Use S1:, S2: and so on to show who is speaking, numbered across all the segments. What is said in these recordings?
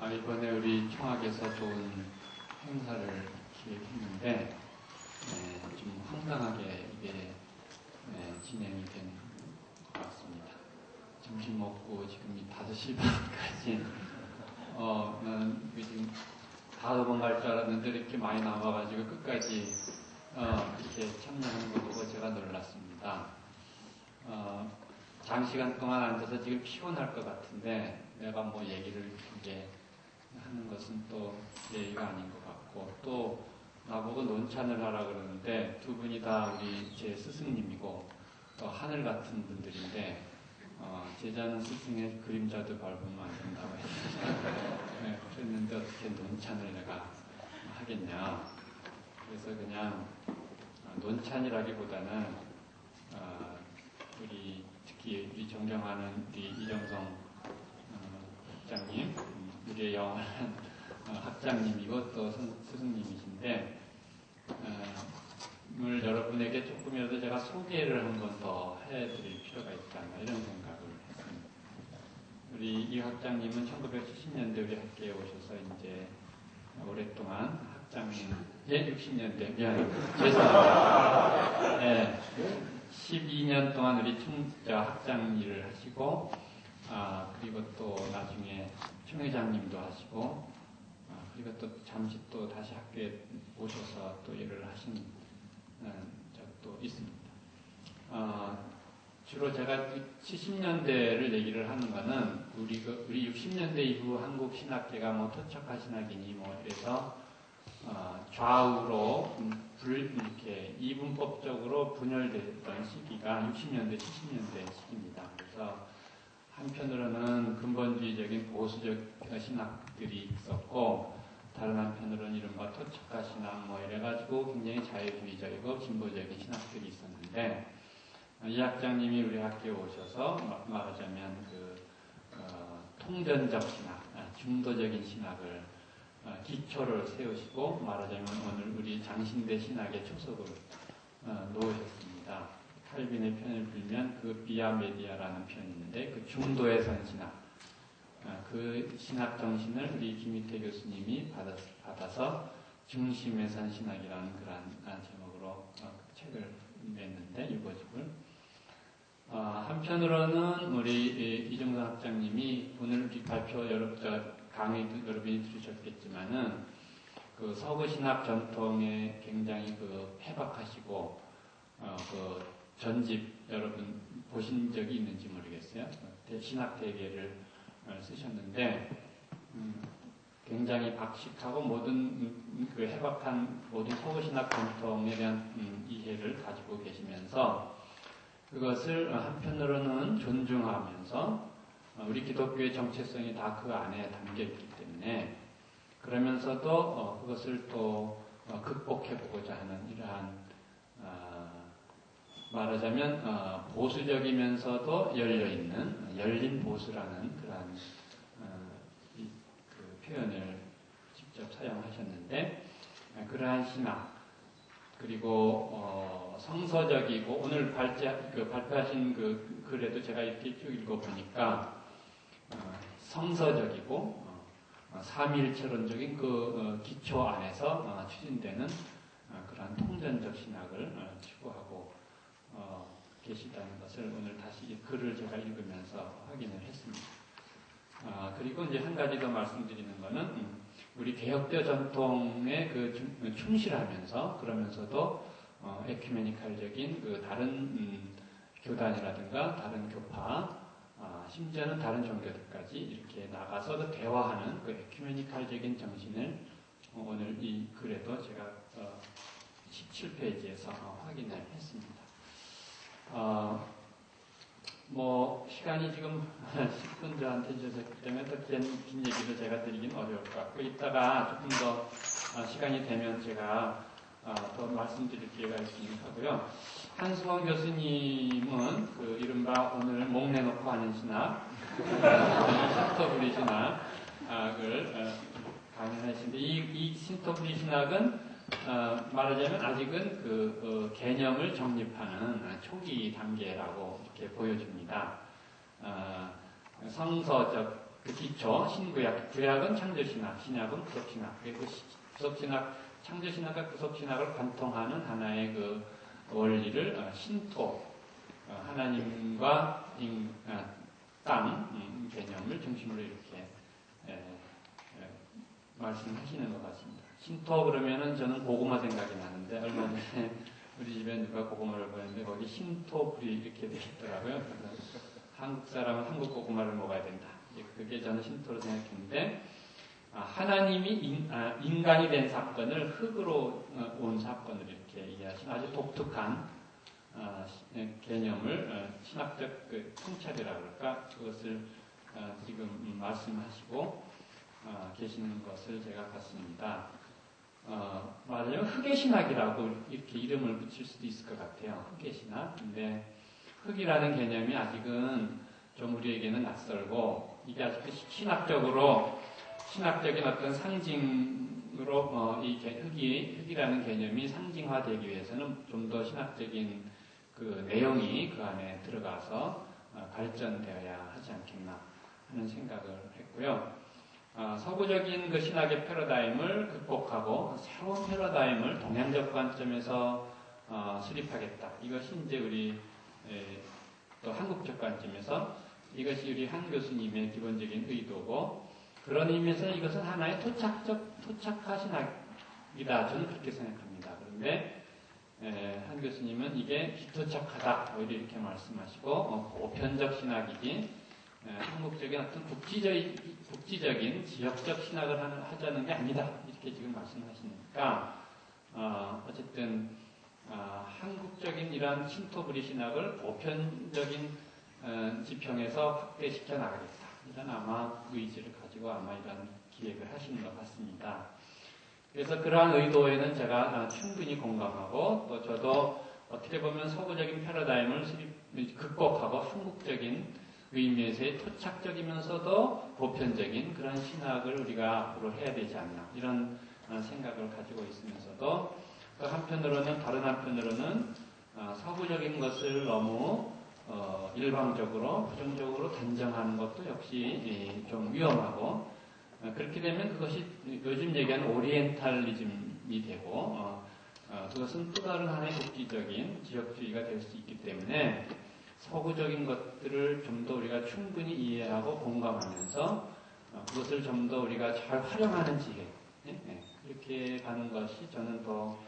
S1: 아, 이번에 우리 총학에서 좋은 행사를 기획했는데 네, 좀 황당하게 이게 네, 진행이 된 것 같습니다. 점심 먹고 지금 5시 반까지 어, 나는 지금 다 도망갈 줄 알았는데 이렇게 많이 남아가지고 끝까지 어, 이렇게 참여하는 거 보고 제가 놀랐습니다. 어, 장시간 동안 앉아서 지금 피곤할 것 같은데 내가 뭐 얘기를 이제 하는 것은 또 예의가 아닌 것 같고 또 나보고 논찬을 하라 그러는데 두 분이 다 우리 제 스승님이고 또 하늘 같은 분들인데 어, 제자는 스승의 그림자도 밟으면 안 된다고 했는데 네, 그랬는데 어떻게 논찬을 내가 하겠냐. 그래서 그냥 논찬이라기보다는 어, 우리 특히 우리 존경하는 우리 이정성 어, 학장님, 영원한 어, 학장님이고 또 스승님이신데 을 여러분에게 조금이라도 제가 소개를 한 번 더 해드릴 필요가 있지 않나 이런 생각을 했습니다. 우리 이 학장님은 1970년대 우리 학교에 오셔서 이제 오랫동안 학장님, 예, 60년대, 미안해요. 죄송합니다. 네, 12년 동안 우리 총자 학장 일을 하시고, 아, 그리고 또 나중에 총회장님도 하시고, 아, 그리고 또 잠시 또 다시 학교에 오셔서 또 일을 하신 적도 있습니다. 아, 주로 제가 70년대를 얘기를 하는 거는 우리 그, 우리 60년대 이후 한국 신학계가 뭐 토착화 신학이니 뭐 이래서 어, 좌우로 불 이렇게 이분법적으로 분열됐던 시기가 60년대 70년대 시기입니다. 그래서 한편으로는 근본주의적인 보수적 신학들이 있었고 다른 한편으로는 이른바 토착화 신학 뭐 이래가지고 굉장히 자유주의적이고 진보적인 신학들이 있었는데 이 학장님이 우리 학교에 오셔서 말하자면 그 어, 통전적 신학, 아, 중도적인 신학을 어, 기초를 세우시고 말하자면 오늘 우리 장신대 신학의 초석을 어, 놓으셨습니다. 칼빈의 편을 빌면 그 비아메디아라는 편이 있는데 그 중도의 선신학 어, 그 신학 정신을 우리 김희태 교수님이 받아서 중심의 선신학이라는 그런 제목으로 어, 책을 냈는데 유고집을 어, 한편으로는 우리 이정선 학장님이 오늘 발표 여러 강의도 여러분이 들으셨겠지만은 그 서구 신학 전통에 굉장히 그 해박하시고 어, 그 전집 여러분 보신 적이 있는지 모르겠어요. 신학 대계를 어, 쓰셨는데 음, 굉장히 박식하고 모든 그 해박한 모든 서구 신학 전통에 대한 음, 이해를 가지고 계시면서 그것을 한편으로는 존중하면서 우리 기독교의 정체성이 다 그 안에 담겨 있기 때문에 그러면서도 어, 그것을 또 어, 극복해 보고자 하는 이러한 어, 말하자면 보수적이면서도 열려 있는 열린 보수라는 그러한 그 표현을 직접 사용하셨는데 그러한 신학 그리고 어, 성서적이고 오늘 발제, 그 발표하신 그 글에도 제가 이렇게 쭉 읽어보니까 어, 성서적이고 어, 어 삼일체론적인 그 어, 기초 안에서 어, 추진되는 그러한 통전적 신학을 추구하고 계시다는 것을 오늘 다시 이 글을 제가 읽으면서 확인을 했습니다. 아, 그리고 이제 한 가지 더 말씀드리는 것은 음, 우리 개혁대 전통에 그 충실하면서 그러면서도 어, 에큐메니칼적인 그 다른 음, 교단이라든가 다른 교파 아, 심지어는 다른 종교들까지 이렇게 나가서 대화하는 그 에큐메니칼적인 정신을 어, 오늘 이 글에도 제가 어, 17페이지에서 어, 확인을 했습니다. 어, 뭐 시간이 지금 10분 저한테 주셨기 때문에 더긴 긴 얘기를 제가 드리긴 어려울 것 같고 이따가 조금 더 어, 시간이 되면 제가 어, 더 말씀드릴 기회가 있으면 하고요. 한수원 교수님은 그 이른바 오늘 목 내놓고 하는 신학, 신토브리 신학을 어, 강연하시는데 이, 이 신토브리 신학은 어, 말하자면 아직은 그 어, 개념을 정립하는 초기 단계라고 이렇게 보여줍니다. 어, 성서적 그 기초, 신구약, 구약은 창조신학, 신약은 구속신학. 그 구속신학, 창조신학과 구속신학을 관통하는 하나의 그 원리를 어, 신토, 어, 하나님과 인, 아, 땅 음, 개념을 중심으로 이렇게 말씀하시는 것 같습니다. 신토 그러면은 저는 고구마 생각이 나는데 얼마 전에 우리 집에 누가 고구마를 보냈는데 거기 신토 불이 이렇게 되어 있더라고요. 한국 사람은 한국 고구마를 먹어야 된다. 그게 저는 신토로 생각했는데 아, 하나님이 인, 아, 간이 된 사건을 흙으로 어, 온 사건을 이렇게 이해하신 아주 독특한 어, 개념을 어, 신학적 그 통찰이라고 할까 그것을 어, 지금 말씀하시고 어, 계시는 것을 제가 봤습니다. 어, 말하자면 흑의 신학이라고 이렇게 이름을 붙일 수도 있을 것 같아요. 흑의 신학. 근데 흑이라는 개념이 아직은 좀 우리에게는 낯설고 이게 아직도 신학적으로 신학적인 어떤 상징으로 어, 이 흑이 흑이라는 개념이 상징화되기 위해서는 좀 더 신학적인 그 내용이 그 안에 들어가서 어, 발전되어야 하지 않겠나 하는 생각을 했고요. 어, 서구적인 그 신학의 패러다임을 극복하고 새로운 패러다임을 동양적 관점에서 어, 수립하겠다. 이것이 이제 우리 에, 또 한국적 관점에서 이것이 우리 한 교수님의 기본적인 의도고 그런 의미에서 이것은 하나의 토착적 토착화 신학이다. 저는 그렇게 생각합니다. 그런데 에, 한 교수님은 이게 비토착하다 오히려 이렇게 말씀하시고 어, 보편적 신학이지 에, 한국적인 어떤 국지적인, 국지적인 지역적 신학을 하는, 하자는 게 아니다 이렇게 지금 말씀하시니까 어, 어쨌든 어, 한국적인 이러한 신토부리 신학을 보편적인 어, 지평에서 확대시켜 나가겠다. 이런 아마 의지를 가지고 아마 이런 기획을 하시는 것 같습니다. 그래서 그러한 의도에는 제가 어, 충분히 공감하고 또 저도 어떻게 보면 서구적인 패러다임을 극복하고 한국적인 의미에서의 토착적이면서도 보편적인 그런 신학을 우리가 앞으로 해야 되지 않나 이런 어, 생각을 가지고 있으면서도 그 한편으로는 다른 한편으로는 서구적인 것을 너무 어, 일방적으로 부정적으로 단정하는 것도 역시 좀 위험하고 어, 그렇게 되면 그것이 요즘 얘기하는 오리엔탈리즘이 되고 어, 어, 그것은 또 다른 하나의 국기적인 지역주의가 될 수 있기 때문에 서구적인 것들을 좀 더 우리가 충분히 이해하고 공감하면서 어, 그것을 좀 더 우리가 잘 활용하는 지혜 네? 네. 그렇게 가는 것이 저는 더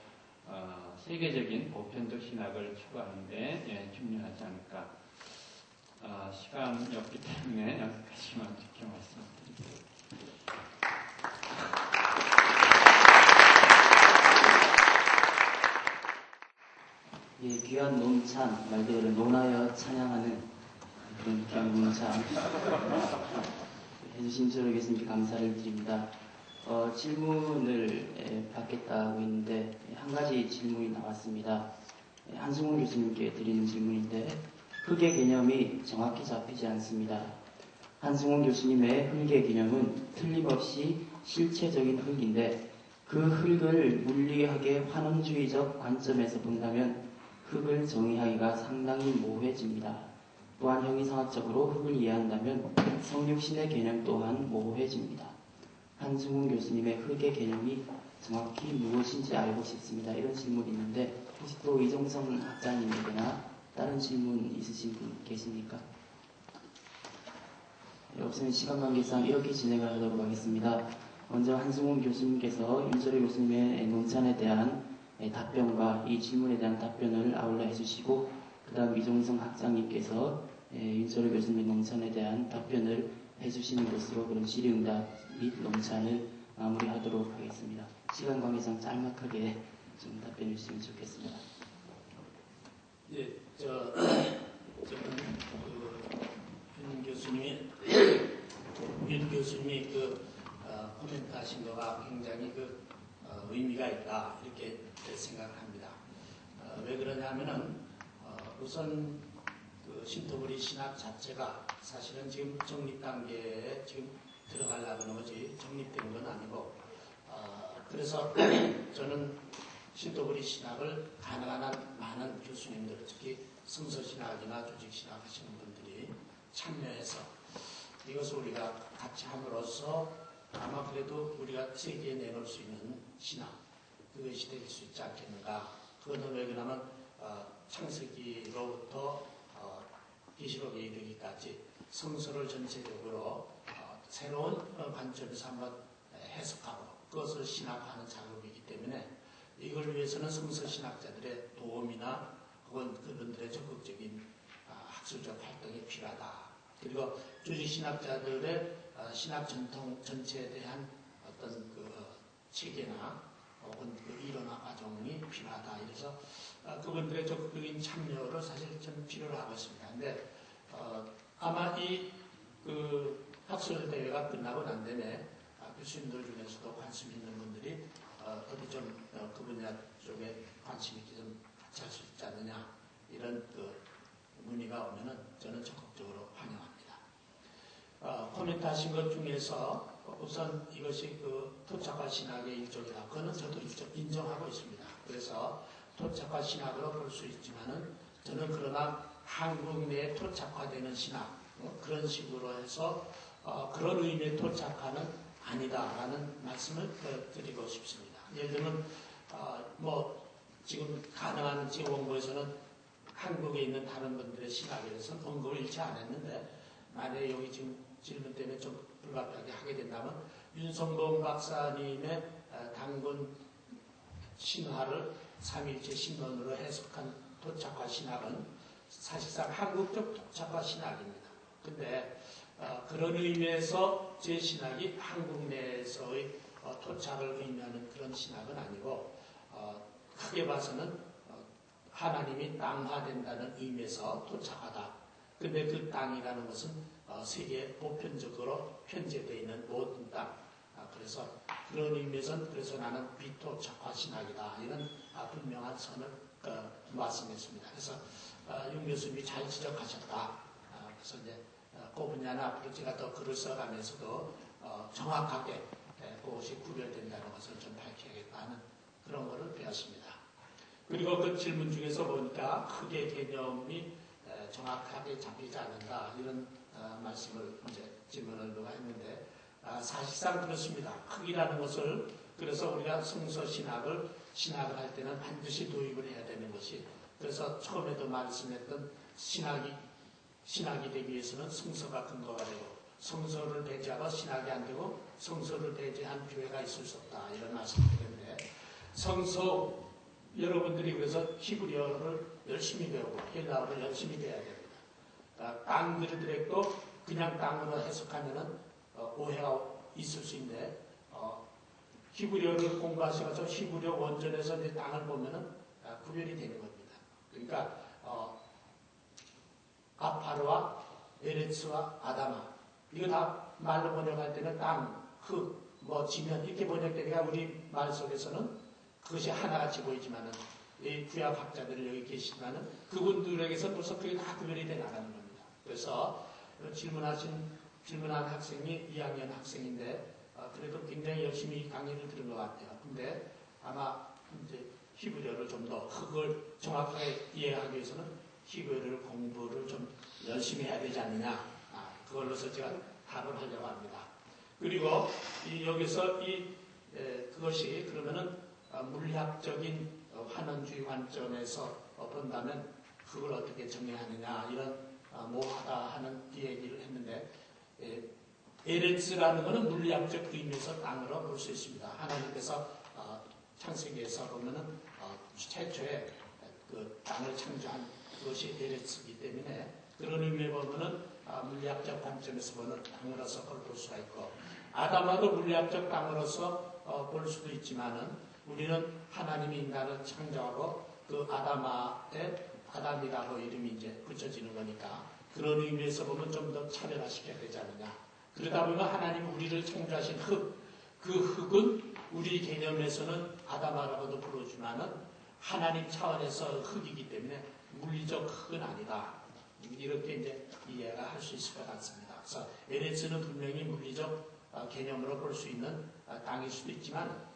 S1: 어, 세계적인 보편적 신학을 추구하는데 예, 중요하지 않을까. 어, 시간이 없기 때문에 여기까지만 이렇게 말씀드릴게요.
S2: 예, 귀한 논찬, 말 그대로 논하여 찬양하는 그런 귀한 논찬 해주신 계신 감사를 드립니다. 어, 질문을 예, 받겠다고 했는데 한 가지 질문이 나왔습니다. 예, 한승훈 교수님께 드리는 질문인데 흙의 개념이 정확히 잡히지 않습니다. 한승훈 교수님의 흙의 개념은 틀림없이 실체적인 흙인데 그 흙을 물리학의 환원주의적 관점에서 본다면 흙을 정의하기가 상당히 모호해집니다. 또한 형이상학적으로 흙을 이해한다면 성육신의 개념 또한 모호해집니다. 한승훈 교수님의 흙의 개념이 정확히 무엇인지 알고 싶습니다. 이런 질문이 있는데 혹시 또 이종성 학자님에게나 다른 질문 있으신 분 계십니까? 네, 없으면 시간 관계상 이렇게 진행을 하도록 하겠습니다. 먼저 한승훈 교수님께서 윤철희 교수님의 논찬에 대한 답변과 이 질문에 대한 답변을 아울러 해주시고 그 다음 이종성 학장님께서 윤철희 교수님의 논찬에 대한 답변을 해주시는 것으로 그런 질의응답 및 논찬을 마무리하도록 하겠습니다. 시간 관계상 짤막하게 좀 답변해 주시면 좋겠습니다.
S3: 예, 저, 저는 그윤 교수님이 윤 교수님이 그 어, 코멘트 하신 거가 굉장히 그 어, 이렇게 생각합니다. 어, 왜 그러냐면은 어, 우선 그 신토부리 신학 자체가 사실은 지금 정립 단계에 지금 들어가려는 거지 정립된 건 아니고 어, 그래서 저는 신도부리 신학을 가능한 한 많은 교수님들 특히 성서신학이나 조직신학 하시는 분들이 참여해서 이것을 우리가 같이 함으로써 아마 그래도 우리가 세계에 내놓을 수 있는 신앙 그것이 될 수 있지 않겠는가. 그거는 왜 그러냐면 어, 창세기로부터 어, 계시록에 이르기까지 성서를 전체적으로 어, 새로운 어, 관점에서 한번 해석하고 그것을 신학하는 작업이기 때문에 이걸 위해서는 성서 신학자들의 도움이나 혹은 그분들의 적극적인 아, 학술적 활동이 필요하다. 그리고 조직 신학자들의 어, 신학 전통 전체에 대한 어떤 그 체계나 혹은 그 이론화 과정이 필요하다. 이래서 어, 그분들의 적극적인 참여를 사실 좀 필요로 하고 있습니다. 근데 어, 아마 이그 학술 대회가 끝나고 난 다음에 아, 교수님들 중에서도 관심 있는 분들이 어, 어디 좀 어, 그 분야 쪽에 관심 있게 좀 같이 할 수 있지 않느냐 이런 그 문의가 오면은 저는 적극적으로 환영합니다. 어, 코멘트 하신 것 중에서 우선 이것이 그 토착화 신학의 일종이다. 그거는 저도 인정하고 있습니다. 그래서 토착화 신학으로 볼 수 있지만은 저는 그러나 한국 내에 토착화되는 신학 어, 그런 식으로 해서 어, 그런 의미의 토착화는 아니다라는 말씀을 어, 드리고 싶습니다. 예를 들면 어, 뭐 지금 가능한 지금 원고에서는 한국에 있는 다른 분들의 신학에 대해서는 언급을 안 했는데 만약에 여기 지금 질문 때문에 좀 불가피하게 하게 된다면 윤성범 박사님의 어, 당군 신화를 삼일체 신론으로 해석한 도착화 신학은 사실상 한국적 도착화 신학입니다. 근데 어, 그런 의미에서 제 신학이 한국 내에서의 어, 토착을 의미하는 그런 신학은 아니고 어, 크게 봐서는 어, 하나님이 땅화된다는 의미에서 토착하다. 근데 그 땅이라는 것은 어, 세계 보편적으로 편제되어 있는 모든 땅. 아, 그래서 그런 의미에서는 그래서 나는 비토착화 신학이다. 이런 아, 분명한 선을 어, 말씀했습니다. 그래서 어, 윤 교수님이 잘 지적하셨다. 아, 그래서 이제 어, 그 분야는 앞으로 제가 더 글을 써가면서도 어, 정확하게 예, 그것이 구별된다는 것을 좀 밝혀야겠다 하는 그런 거를 배웠습니다. 그리고 그 질문 중에서 보니까 크게 개념이 에, 정확하게 잡히지 않는다 이런 어, 말씀을 이제 질문을 누가 했는데 아, 사실상 그렇습니다. 크기라는 것을 그래서 우리가 성서 신학을 신학을 할 때는 반드시 도입을 해야 되는 것이 그래서 처음에도 말씀했던 신학이 신학이 되기 위해서는 성서가 근거가 되고 성서를 배제하고 신학이 안 되고 성서를 배제한 교회가 있을 수 없다 이런 말씀드렸는데 성서 여러분들이 그래서 히브리어를 열심히 배우고 헬라어를 열심히 배워야 됩니다. 아, 땅 그리드렉도 그냥 땅으로 해석하면은 어, 오해가 있을 수 있는데 어, 히브리어를 공부하셔서 히브리어 원전에서 이제 땅을 보면은 아, 구별이 되는 겁니다. 그러니까 어, 아파르와 에레츠와 아다마 이거 다 말로 번역할 때는 땅, 흙, 뭐 지면 이렇게 번역되니까 우리 말 속에서는 그것이 하나같이 보이지만은 이 구약 학자들이 여기 계시지만은 그분들에게서 벌써 그게 다 구별이 돼 나가는 겁니다. 그래서 질문하신 질문한 학생이 2학년 학생인데 어, 그래도 굉장히 열심히 강의를 들은 것 같아요. 근데 아마 이제 히브리어를 좀 더 흙을 정확하게 이해하기 위해서는 히브리어를 공부를 좀 열심히 해야 되지 않느냐. 아, 그걸로서 제가 답을 하려고 합니다. 그리고 이 여기서 이 에, 그것이 그러면은 어, 물리학적인 어, 환원주의 관점에서 어, 본다면 그걸 어떻게 정의하느냐 이런 어, 모하다 하는 이 얘기를 했는데 에, 에렌스라는 것은 물리학적 의미에서 땅으로 볼 수 있습니다. 하나님께서 어, 창세기에서 보면은 어, 최초에 그 땅을 창조한 그것이 에렌스이기 때문에 그런 의미에 보면은 아, 물리학적 관점에서 보는 땅으로서 그걸 볼 수가 있고 아담아도 물리학적 땅으로서 어, 볼 수도 있지만은 우리는 하나님이 인간을 창조하고 그 아담아의 아담이라고 이름이 이제 붙여지는 거니까 그런 의미에서 보면 좀 더 차별화시켜야 되지 않느냐. 그러다 보면 하나님 우리를 창조하신 흙, 그 흙은 우리 개념에서는 아담아라고도 부르지만은 하나님 차원에서 흙이기 때문에 물리적 흙은 아니다. 이렇게 이제 이해가 할 수 있을 것 같습니다. 그래서 에레스는 분명히 물리적 어, 개념으로 볼 수 있는 어, 땅일 수도 있지만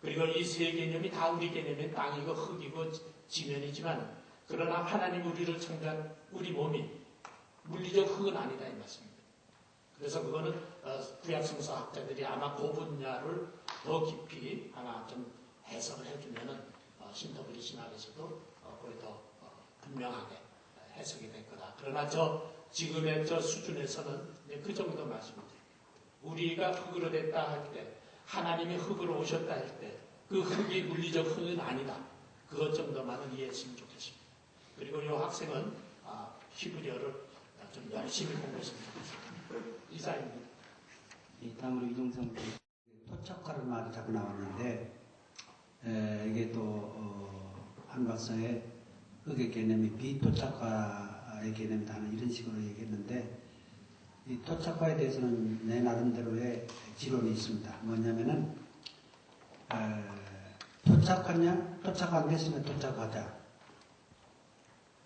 S3: 그리고 이 세 개념이 다 우리 개념의 땅이고 흙이고 지면이지만 그러나 하나님 우리를 창조한 우리 몸이 물리적 흙은 아니다 이 말씀입니다. 그래서 그거는 어, 구약성서 학자들이 아마 그 분야를 더 깊이 아마 좀 해석을 해주면은 어, 신터브리 신학에서도 어, 거의 더 어, 분명하게 해석이 될 거다. 그러나 저 지금의 저 수준에서는 그 정도 말씀드립니다. 우리가 흙으로 됐다 할 때, 하나님이 흙으로 오셨다 할 때, 그 흙이 물리적 흙은 아니다. 그것 정도만은 이해했으면 좋겠습니다. 그리고 이 학생은 아, 히브리어를 좀 열심히 공부했으면 좋겠습니다. 이사입니다.
S2: 예, 다음으로 이동성
S4: 토착화라는 말이 자꾸 나오는데 에, 이게 또 어, 한박사의 흑의 개념이 비토착화의 개념이 다는 이런 식으로 얘기했는데 이 토착화에 대해서는 내 나름대로의 지론이 있습니다. 뭐냐면은 에, 토착하냐 토착 안 됐으면 토착하자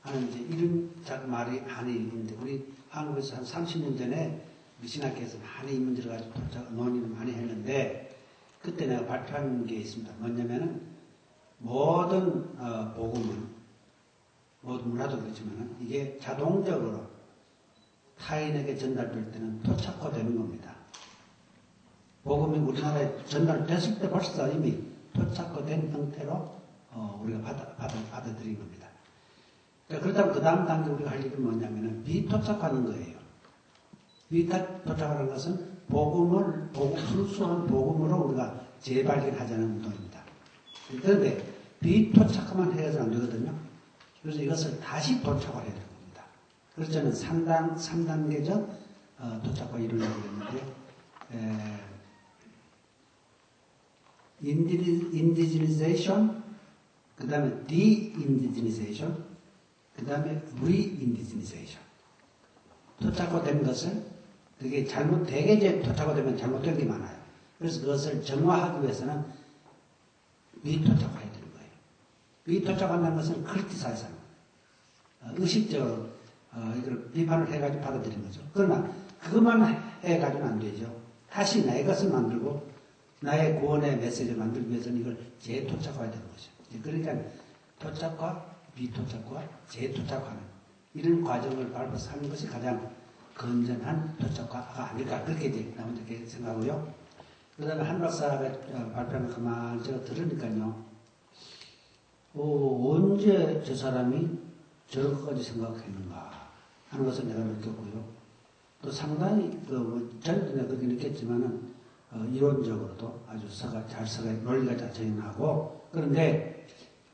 S4: 하는 이제 자- 말이 많이 있는데 우리 한국에서 한 30년 전에 미신학계에서 많이 이 문제를 가지고 토착 논의를 많이 했는데 그때 내가 발표한 게 있습니다. 뭐냐면은 모든 어, 복음은 모든 문화도 그렇지만 이게 자동적으로 타인에게 전달될 때는 토착화되는 겁니다. 복음이 우리나라에 전달됐을 때 벌써 이미 토착화된 형태로 어, 우리가 받아, 받아, 받아들인 겁니다. 그러니까 그렇다면 그 다음 단계 우리가 할 일은 뭐냐면은 비토착하는 거예요. 비토착하는 것은 복음을, 복음, 순수한 복음으로 우리가 재발견하자는 운동입니다. 그런데 비토착하면 해서는 안 되거든요. 그래서 이것을 다시 도착을 해야 되는 겁니다. 그래서 저는 3단, 3단계적 어, 도착과 이루려고 했는데, 에, indigenization, 그 다음에 de-indigenization, 그 다음에 re-indigenization. 토착화된 것을 그게 잘못, 되게 이제 토착화되면 잘못된 게 많아요. 그래서 그것을 정화하기 위해서는 미토착화해야 되는 거예요. 미토착화한다는 것은 거예요. 어, 의식적으로 어, 이걸 비판을 해가지고 받아들인 거죠. 그러나 그것만 해가지고는 안 되죠. 다시 나의 것을 만들고 나의 구원의 메시지를 만들기 위해서는 이걸 재토착화해야 되는 거죠. 그러니까 토착화, 비토착화, 재토착화는 이런 과정을 밟아서 하는 것이 가장 건전한 도착화가 아닐까 그렇게 이제 이렇게 생각하고요. 그 다음에 한 박사가 어, 발표하는 그만 제가 들으니까요. 어, 언제 저 사람이 저런 것까지 생각했는가 하는 것을 내가 느꼈고요. 또 상당히 그 뭐, 그렇게 느꼈지만은 어, 이론적으로도 아주 서가 잘 서가 논리가 잘 정연하고 그런데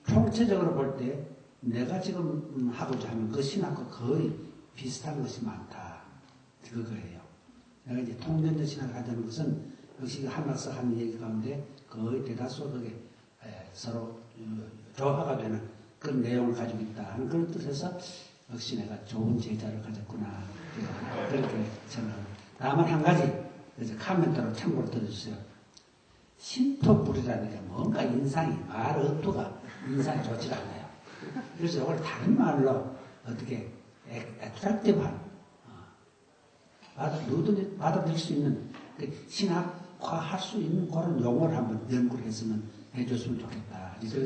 S4: 총체적으로 볼 때 내가 지금 음, 하고자 하는 그 신학과 거의 비슷한 것이 많다. 그거예요. 내가 이제 통전적 신학을 하자는 것은 역시 한나서 한 얘기 가운데 거의 대다수 그게 에, 서로 어, 조화가 되는 그런 내용을 가지고 있다 하는 그런 뜻에서 역시 내가 좋은 제자를 가졌구나. 그렇게 생각합니다. 다만 한 가지 그래서 카멘터로 참고로 들어주세요. 신토 불이라니까 뭔가 인상이 말 어투가 인상이 좋지 않아요. 그래서 이걸 다른 말로 어떻게 애트랙티브한 어, 받아, 누구든지 받아들일 수 있는 그 신학화할 수 있는 그런 용어를 한번 연구를 했으면 해줬으면 좋겠다. 그래서.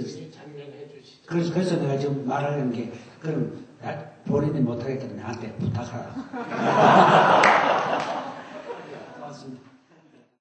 S4: 그래서, 그래서 내가 지금 말하는 게 그럼 나- 본인이 못하겠다 나한테 부탁하라.